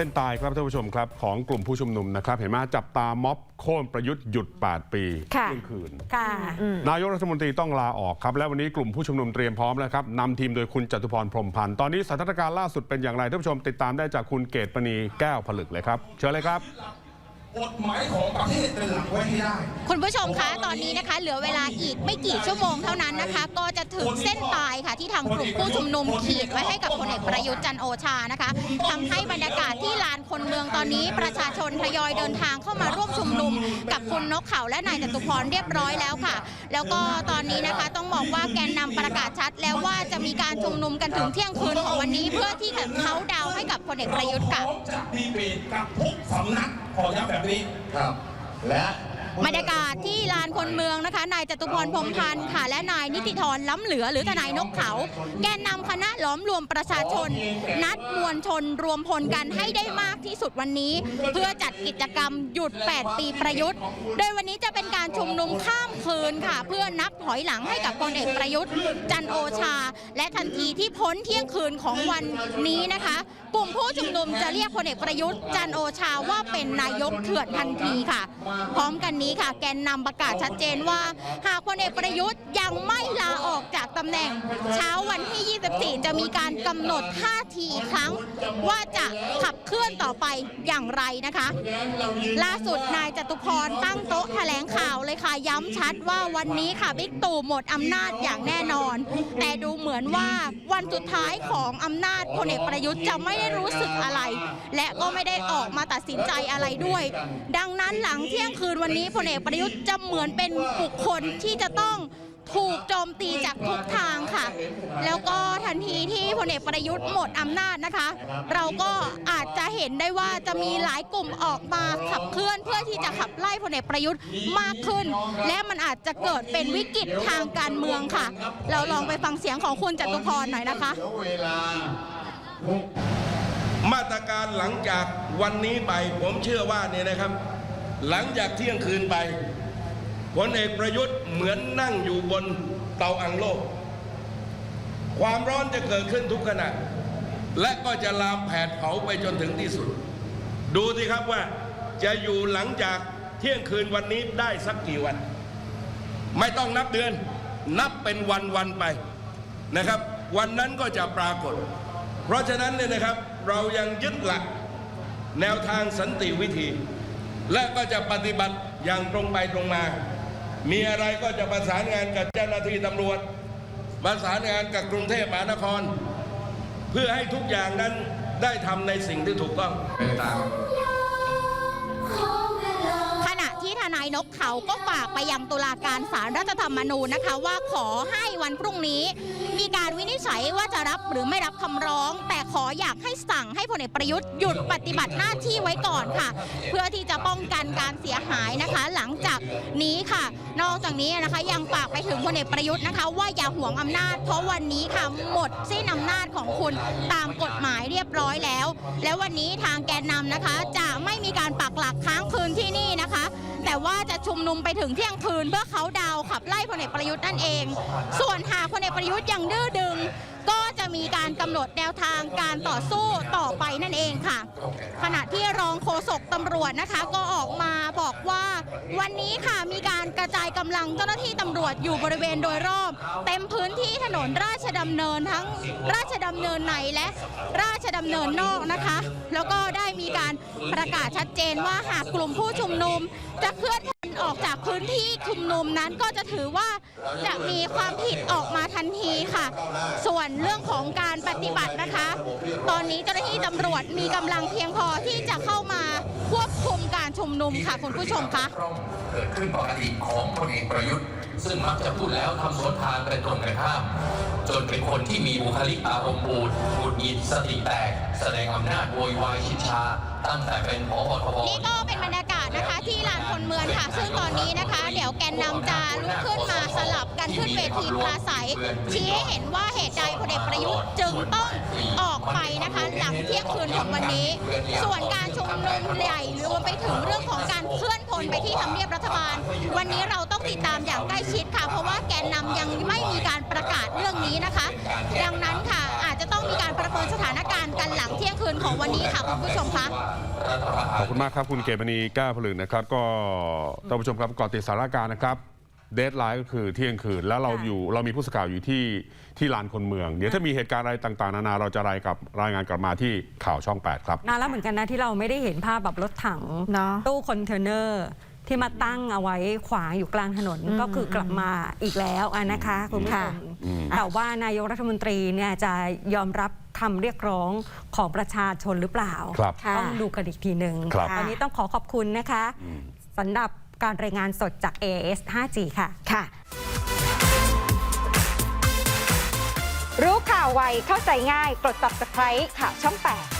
เส้นตายครับท่านผู้ชมครับของกลุ่มผู้ชุมนุมนะครับ เห็นไหมจับตาม็อบโค่นประยุทธ์หยุด 8 ปีค่ะ เที่ยงคืน ค่ะนายกรัฐมนตรีต้องลาออกครับ และวันนี้กลุ่มผู้ชุมนุมเตรียมพร้อมแล้วครับนำทีมโดยคุณจตุพรพรหมพันธ์ตอนนี้สถานการณ์ล่าสุดเป็นอย่างไรท่านผู้ชมติดตามได้จากคุณเกตปณีแก้วผลึกเลยครับ เชิญเลยครับ กฎหมายของประเทศเป็นหลักไว้ให้ได้ คุณผู้ชมคะตอนนี้นะคะ เหลือเวลาอีกไม่กี่ชั่วโมงเท่านั้นนะคะ ก็จะถึงเส้นตายค่ะที่ทางกลุ่มผู้ชุมนุมขีดไว้ให้กับพลเอกประยุทธ์จันโอชานะคะทำให้บรรยากาศที่ลานคนเมืองตอนนี้ประชาชนทยอยเดินทางเข้ามาร่วมชุมนุมกับคุณนกเขาและนายจตุพรเรียบร้อยแล้วค่ะ แล้วก็ตอนนี้นะคะต้องบอกว่าแกนนำประกาศชัด แล้วว่าจะมีการชุมนุมกันถึงเที่ยงคืนของวันนี้เพื่อที่จะเขาน์ดาวน์ให้กับพลเอกประยุทธ์ค่ะพร้อมจะดีเบตกับทุกสำนักขอย้ำแบบนี้ครับและ บรรยากาศที่ลานคนเมืองนะคะ นายจตุพรพรมพันธ์ค่ะ และนายนิติธรล้ำเหลือ หรือทนายนกเขา แกนนำคณะล้อมรวมประชาชน นัดมวลชนรวมพลกันให้ได้มากที่สุดวันนี้ เพื่อจัดกิจกรรมหยุด 8 ปีประยุทธ์ โดยวันนี้จะเป็นการชุมนุมข้ามคืนค่ะ เพื่อนับถอยหลังให้กับพลเอกประยุทธ์ จันโอชา และทันทีที่พ้นเที่ยงคืนของวันนี้นะคะกลุ่มผู้ชุมนุมจะเรียกพลเอกประยุทธ์จันโอชาว่าเป็นนายกเถื่อนทันทีค่ะ พร้อมกันนี้ค่ะ แกนนำประกาศชัดเจนว่า หากพลเอกประยุทธ์ยังไม่ลาออกจากตำแหน่ง เช้าวันที่ 24 จะมีการกำหนดท่าทีอีกครั้ง ว่าจะขับเคลื่อนต่อไปอย่างไรนะคะ ล่าสุดนายจตุพรตั้งโต๊ะแถลงข่าวเลยค่ะย้ำชัดว่าวันนี้ค่ะบิ๊กตู่หมดอำนาจอย่างแน่นอน แต่ดูเหมือนว่า วันสุดท้ายของอำนาจพลเอกประยุทธ์จะไม่ได้รู้สึกอะไร และก็ไม่ได้ออกมาตัดสินใจอะไรด้วย ดังนั้นหลังเที่ยงคืนวันนี้พลเอกประยุทธ์จะเหมือนเป็นบุคคลที่จะต้อง ถูกโจมตีจากทุกทางค่ะ แล้วก็ทันทีที่พลเอกประยุทธ์หมดอำนาจนะคะ เราก็อาจจะเห็นได้ว่าจะมีหลายกลุ่มออกมาขับเคลื่อน เพื่อที่จะขับไล่พลเอกประยุทธ์มากขึ้น และมันอาจจะเกิดเป็นวิกฤตทางการเมืองค่ะ เราลองไปฟังเสียงของคุณจตุพรหน่อยนะคะเดี๋ยวเวลามาตรการหลังจากวันนี้ไป ผมเชื่อว่าเนี่ยนะครับ หลังจากเที่ยงคืนไป พลเอกประยุทธ์เหมือนนั่งอยู่บนเตาอังโลก ความร้อนจะเกิดขึ้นทุกขณะ และก็จะลามแผดเผาไปจนถึงที่สุด ดูสิครับว่าจะอยู่หลังจากเที่ยงคืนวันนี้ได้สักกี่วัน ไม่ต้องนับเดือน นับเป็นวันวันไปนะครับ วันนั้นก็จะปรากฏ เพราะฉะนั้นเนี่ยนะครับเรายังยึดหลักแนวทางสันติวิธี และก็จะปฏิบัติอย่างตรงไปตรงมา มีอะไรก็จะประสานงานกับเจ้าหน้าที่ตำรวจ ประสานงานกับกรุงเทพมหานคร เพื่อให้ทุกอย่างนั้นได้ทำในสิ่งที่ถูกต้องเป็นตาม นายนกเขาก็ฝากไปยังตุลาการศาลรัฐธรรมนูญนะคะ ว่าขอให้วันพรุ่งนี้ มีการวินิจฉัยว่าจะรับหรือไม่รับคำร้อง แต่ขออยากให้สั่งให้พลเอกประยุทธ์หยุดปฏิบัติหน้าที่ไว้ก่อนค่ะ เพื่อที่จะป้องกันการเสียหายนะคะ หลังจากนี้ค่ะ นอกจากนี้นะคะยังฝากไปถึงพลเอกประยุทธ์นะคะ ว่าอย่าห่วงอำนาจ เพราะวันนี้ค่ะหมดสิ้นอำนาจของคุณตามกฎหมายเรียบร้อยแล้ว แล้ววันนี้ทางแกนนำนะคะ จะไม่มีการปักหลักค้าง แต่ว่าจะชุมนุมไปถึงเที่ยงคืนเพื่อเขาดาวขับไล่พลเอกประยุทธ์นั่นเอง ส่วนหากพลเอกประยุทธ์ยังดื้อดึง ก็จะมีการกำหนดแนวทางการต่อสู้ต่อไปนั่นเองค่ะ ขณะที่รองโฆษกตำรวจนะคะ ก็ออกมาบอกว่าวันนี้ค่ะมีการกระจายกำลังเจ้าหน้าที่ตำรวจอยู่บริเวณโดยรอบ เต็มพื้นที่ถนนราชดำเนินทั้งราชดำเนินในและราชดำเนินนอกนะคะ แล้วก็ได้มีการประกาศชัดเจนว่าหากกลุ่มผู้ชุมนุมจะเคลื่อน ออกจากพื้นที่ชุมนุมนั้นก็จะถือว่าจะมีความผิดออกมาทันทีค่ะ ส่วนเรื่องของการปฏิบัตินะคะ ตอนนี้เจ้าหน้าที่ตำรวจมีกำลังเพียงพอที่จะเข้ามาควบคุมการชุมนุมค่ะคุณผู้ชมคะร่องเกิดขึ้นปกติของพลเอกประยุทธ์ซึ่งมักจะพูดแล้วทำสวนทางเป็นตรงกันข้าม จนเป็นคนที่มีบุคลิกอารมณ์บูดหงุดหงิดสติแตก แสดงอำนาจโวยวายชิดชา ตั้งแต่เป็นผบทบนี่ก็เป็นบรรยากาศ นะคะ ที่ลานคนเมืองค่ะ ซึ่งตอนนี้นะคะ เดี๋ยวแกนนำจะลุกขึ้นมาสลับกันขึ้นเวทีปราศัย ชี้ให้เห็นว่าเหตุใดพลเอกประยุทธ์จึงต้องออกไปนะคะหลังเที่ยงคืนของวันนี้ ส่วนการชุมนุมใหญ่รวมไปถึงเรื่องของการเคลื่อนพลไปที่ทำเนียบรัฐบาล วันนี้เราต้องติดตามอย่างใกล้ชิดค่ะ เพราะว่าแกนนำยังไม่มีการประกาศเรื่องนี้นะคะ ดังนั้นค่ะอาจจะต้อง มีการประเมินสถานการณ์กันหลังเที่ยงคืนของวันนี้ค่ะคุณผู้ชมคะขอบคุณมากครับคุณเกตมณีแก้วผลึกนะครับ ก็ท่านผู้ชมครับเกาะติดสถานการณ์นะครับเดทไลน์ก็คือเที่ยงคืน แล้วเราค่ะอยู่เรามีผู้สื่อข่าวอยู่ที่ที่ลานคนเมือง เดี๋ยวถ้ามีเหตุการณ์อะไรต่างๆ นานาเราจะรายกับรายงานกลับมาที่ข่าวช่อง 8 ครับนานแล้วเหมือนกันนะที่เราไม่ได้เห็นภาพแบบรถถังเนาะตู้คอนเทนเนอร์ที่มาตั้งเอาไว้ขวางอยู่กลางถนนอืมก็คือกลับมาอีกแล้วอะนะคะคุณผู้ชมอืมแต่ว่านายกรัฐมนตรีเนี่ยจะยอมรับ คำเรียกร้องของประชาชนหรือเปล่า ครับค่ะ ต้องดูกันอีกทีหนึ่งครับ วันนี้ต้องขอขอบคุณนะคะสำหรับการรายงานสดจาก AS 5G ค่ะ ค่ะ รู้ข่าวไวเข้าใจง่าย กด subscribe ข่าวช่อง 8